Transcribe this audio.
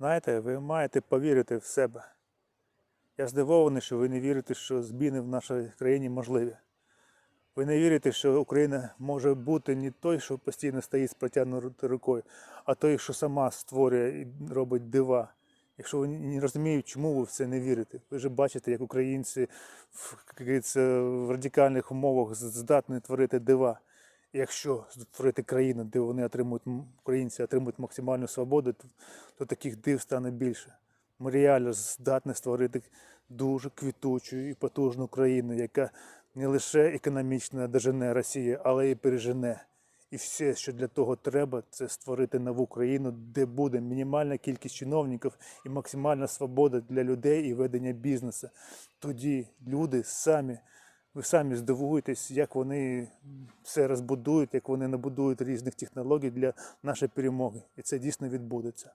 Знаєте, ви маєте повірити в себе. Я здивований, що ви не вірите, що зміни в нашій країні можливі. Ви не вірите, що Україна може бути не той, що постійно стоїть з протягнутою рукою, а той, що сама створює і робить дива. Якщо ви не розумієте, чому ви в це не вірите, ви ж бачите, як українці в, як в радикальних умовах здатні творити дива. І Якщо створити країну, де вони отримують українці отримують максимальну свободу, то, таких див стане більше. Ми реально здатні створити дуже квітучу і потужну країну, яка не лише економічно дожене Росію, але й пережене. І все, що для того треба, це створити нову країну, де буде мінімальна кількість чиновників і максимальна свобода для людей і ведення бізнесу. Тоді люди самі, ви самі здивуєтесь, як вони все розбудують, як вони набудують різних технологій для нашої перемоги. І це дійсно відбудеться.